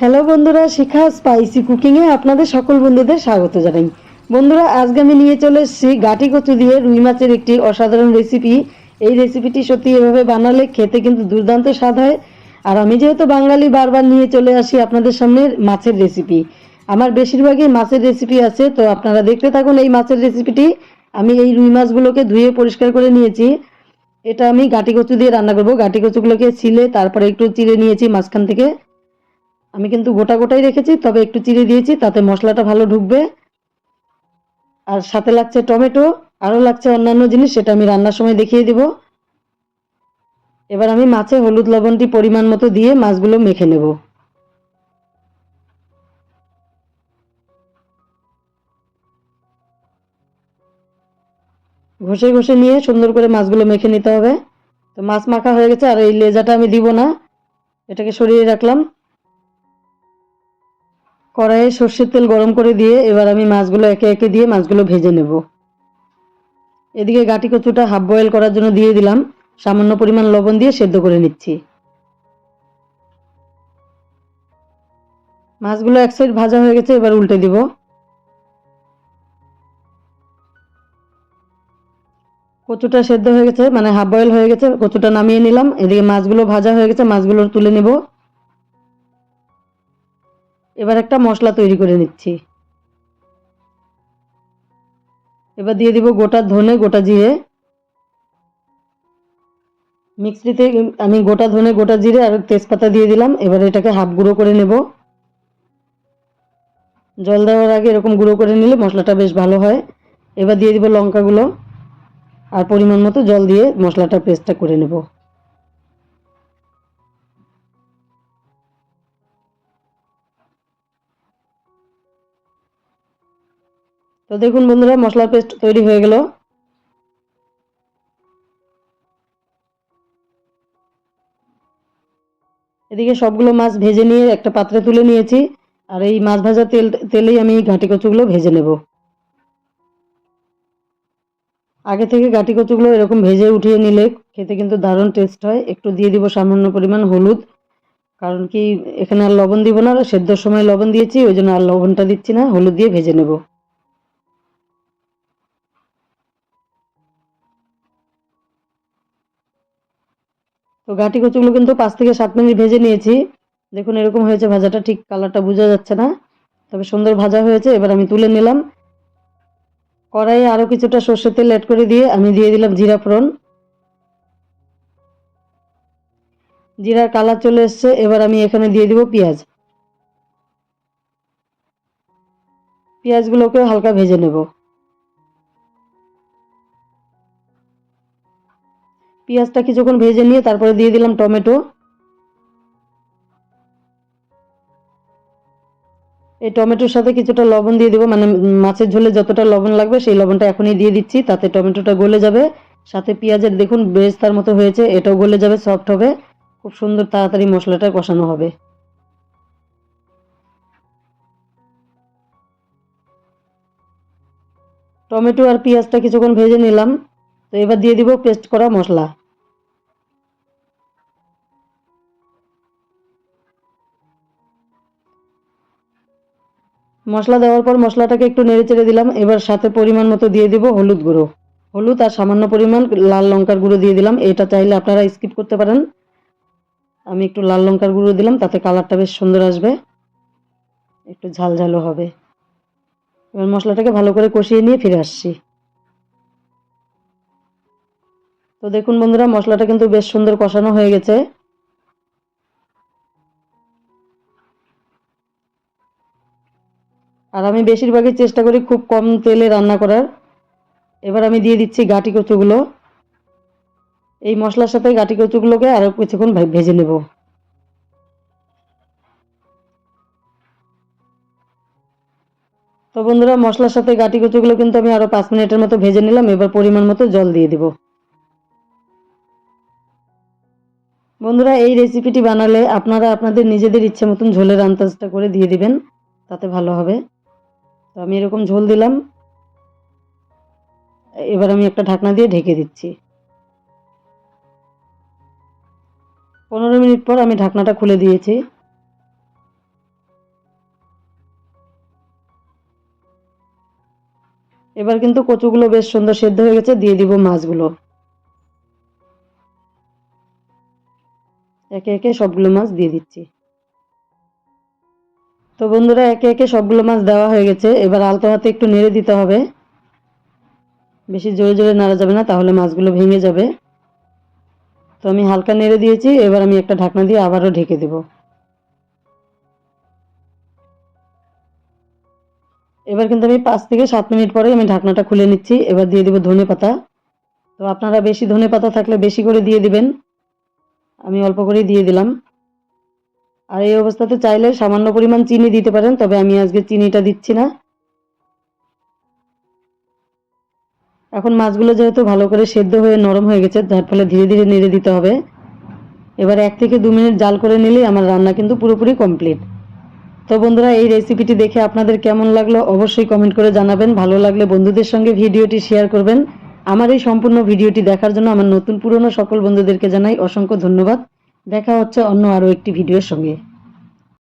Hello বন্ধুরা, শিখা spicy কুকিংয়ে আপনাদের সকল বন্ধুদের স্বাগত জানাই। বন্ধুরা, আজকে আমি নিয়ে চলে এসেছি গাটি কচু দিয়ে রুই মাছের একটি অসাধারণ রেসিপি এই রেসিপিটি সত্যি এভাবে বানালে খেতে কিন্তু দুর্দান্ত স্বাদ হয়। আর আমি যেহেতু বাঙালি, বারবার নিয়ে চলে আসি আপনাদের সামনে মাছের রেসিপি আমার বেশিরভাগই মাছের রেসিপি আছে, তো আপনারা দেখতে থাকুন এই মাছের রেসিপিটি আমি এই রুই মাছগুলোকে ধুয়ে পরিষ্কার করে নিয়েছি। এটা আমি গাটি কচু দিয়ে রান্না করব। গাটি কচুগুলোকে ছিলে, তারপরে একটু চিড়ে নিয়েছি মাঝখান থেকে। আমি কিন্তু গোটা গোটাই রেখেছি, তবে একটু চিড়ে দিয়েছি, তাতে মশলাটা ভালো ঢুকবে। আর সাথে লাগছে টমেটো, আরও লাগছে অন্যান্য জিনিস, সেটা আমি রান্নার সময় দেখিয়ে দেব। এবার আমি মাছে হলুদ লবণটি পরিমাণ মতো দিয়ে মাছগুলো মেখে নেব। ঘষে ঘষে নিয়ে সুন্দর করে মাছগুলো মেখে নিতে হবে। তো মাছ মাখা হয়ে গেছে, আর এই লেজাটা আমি দিব না। এটাকে সরিয়ে রাখলাম। কড়াইয়ে সর্ষের তেল গরম করে দিয়ে এবার আমি মাছগুলো একে একে দিয়ে মাছগুলো ভেজে নেব। এদিকে গাটি কচুটা হাফ বয়েল করার জন্য দিয়ে দিলাম। সামান্য পরিমাণ লবণ দিয়ে সেদ্ধ করে নিচ্ছি। মাছগুলো এক সাইড ভাজা হয়ে গেছে, এবার উল্টে দিব। কচুটা সেদ্ধ হয়ে গেছে মানে হাফ বয়েল হয়ে গেছে, কচুটা নামিয়ে নিলাম। এদিকে মাছগুলো ভাজা হয়ে গেছে, মাছগুলো তুলে নেব। এবার একটা মশলা তৈরি করে নিচ্ছি। এবার দিয়ে দিব গোটা ধনে, গোটা জিরে। মিক্সিতে আমি গোটা ধনে, গোটা জিরে আর তেজপাতা দিয়ে দিলাম। এবার এটাকে হাফ গুঁড়ো করে নেব। জল দেওয়ার আগে এরকম গুঁড়ো করে নিলে মশলাটা বেশ ভালো হয়। এবার দিয়ে দিব লঙ্কাগুলো আর পরিমাণ মতো জল দিয়ে মশলাটা পেস্টটা করে নেব। তো দেখুন বন্ধুরা, মশলার পেস্ট তৈরি হয়ে গেল। এদিকে সবগুলো মাছ ভেজে নিয়ে একটা পাত্রে তুলে নিয়েছি। আর এই মাছ ভাজা তেল, তেলেই আমি ঘাটি কচুগুলো ভেজে নেব। আগে থেকে গাটি কচুগুলো এরকম ভেজে উঠিয়ে নিলে খেতে কিন্তু দারুণ টেস্ট হয়। একটু দিয়ে দিব সামান্য পরিমাণ হলুদ, কারণ কি এখানে আর লবণ দিব না, সেদ্ধর সময় লবণ দিয়েছি, ওই জন্য আর লবণটা দিচ্ছি না, হলুদ দিয়ে ভেজে নেব। তো গাটি কচুগুলো কিন্তু পাঁচ থেকে সাত মিনিট ভেজে নিয়েছি। দেখুন এরকম হয়েছে ভাজাটা, ঠিক কালারটা বোঝা যাচ্ছে না। তবে সুন্দর ভাজা হয়েছে, এবার আমি তুলে নিলাম। কড়াইয়ে আরও কিছুটা সর্ষের তেল অ্যাড করে দিয়ে আমি দিয়ে দিলাম জিরা ফোড়ন। জিরার কালার চলে এসছে, এবার আমি এখানে দিয়ে দিব পেঁয়াজ। পেঁয়াজগুলোকে হালকা ভেজে নেব। পেঁয়াজটা কিছুক্ষণ ভেজে নিয়ে তারপরে দিয়ে দিলাম টমেটো। এই টমেটোর সাথে কিছুটা লবণ দিয়ে দিব মানে মাছের ঝোলে যতটা লবণ লাগবে সেই লবণটা এখনই দিয়ে দিচ্ছি, তাতে টমেটোটা গলে যাবে। সাথে পেঁয়াজের দেখুন বেরেস্তার মতো হয়েছে, এটাও গলে যাবে সফট হবে। খুব সুন্দর তাড়াতাড়ি মশলাটা কষানো হবে। টমেটো আর পেঁয়াজটা কিছুক্ষণ ভেজে নিলাম তো এবার দিয়ে দিব পেস্ট করা মশলা। মশলা দেওয়ার পর মশলাটাকে একটু নেড়ে চেড়ে দিলাম। এবার সাথে পরিমাণ মতো দিয়ে দিব হলুদ গুঁড়ো। হলুদ আর সামান্য পরিমাণ লাল লঙ্কার গুঁড়ো দিয়ে দিলাম। এটা চাইলে আপনারা স্কিপ করতে পারেন। আমি একটু লাল লঙ্কার গুঁড়ো দিলাম, তাতে কালারটা বেশ সুন্দর আসবে। একটু ঝাল ঝালও হবে। এবার মশলাটাকে ভালো করে কষিয়ে নিয়ে ফিরে আসছি। তো দেখুন বন্ধুরা, মশলাটা কিন্তু বেশ সুন্দর কষানো হয়ে গেছে। আর আমি বেশিরভাগই চেষ্টা করি খুব কম তেলে রান্না করার। এবার আমি দিয়ে দিচ্ছি গাটি কচুগুলো। এই মশলার সাথে গাটি কচুগুলোকে আরও কিছুক্ষণ ভেজে নেব। তো বন্ধুরা, মশলার সাথে গাটি কচুগুলো কিন্তু আমি আরও পাঁচ মিনিটের মতো ভেজে নিলাম। এবার পরিমাণ মতো জল দিয়ে দিব। বন্ধুরা, এই রেসিপিটি বানালে আপনারা আপনাদের নিজেদের ইচ্ছে মতন ঝোলের আন্দাজটা করে দিয়ে দিবেন, তাতে ভালো হবে। তো আমি এরকম ঝোল দিলাম। এবার আমি একটা ঢাকনা দিয়ে ঢেকে দিচ্ছি। পনেরো মিনিট পর আমি ঢাকনাটা খুলে দিয়েছি। এবার কিন্তু কচুগুলো বেশ সুন্দর সেদ্ধ হয়ে গেছে, দিয়ে দিব মাছগুলো। একে একে সবগুলো মাছ দিয়ে দিচ্ছি। তো বন্ধুরা, একে একে সবগুলো মাছ দেওয়া হয়ে গেছে। এবার আলতো হাতে একটু নেড়ে দিতে হবে। বেশি জোরে জোরে নাড়া যাবে না, তাহলে মাছগুলো ভেঙে যাবে। তো আমি হালকা নেড়ে দিয়েছি, এবার আমি একটা ঢাকনা দিয়ে আবারও ঢেকে দেব। এবার কিন্তু আমি পাঁচ থেকে সাত মিনিট পরে আমি ঢাকনাটা খুলে নিচ্ছি। এবার দিয়ে দেবো ধনে পাতা। তো আপনারা বেশি ধনে পাতা থাকলে বেশি করে দিয়ে দিবেন। আমি অল্প করেই দিয়ে দিলাম। আর এই অবস্থাতে চাইলে সামান্য পরিমাণ চিনি দিতে পারেন, তবে আমি আজকে চিনিটা দিচ্ছি না। এখন মাছগুলো যেহেতু ভালো করে সেদ্ধ হয়ে নরম হয়ে গেছে, যার ফলে ধীরে ধীরে নেড়ে দিতে হবে। এবার এক থেকে দু মিনিট জাল করে নিলেই আমার রান্না কিন্তু পুরোপুরি কমপ্লিট। তো বন্ধুরা, এই রেসিপিটি দেখে আপনাদের কেমন লাগল অবশ্যই কমেন্ট করে জানাবেন। ভালো লাগলে বন্ধুদের সঙ্গে ভিডিওটি শেয়ার করবেন। আমার এই সম্পূর্ণ ভিডিওটি দেখার জন্য আমার নতুন পুরনো সকল বন্ধুদেরকে জানাই অসংখ্য ধন্যবাদ। দেখা হচ্ছে অন্য আরও একটি ভিডিওর সঙ্গে।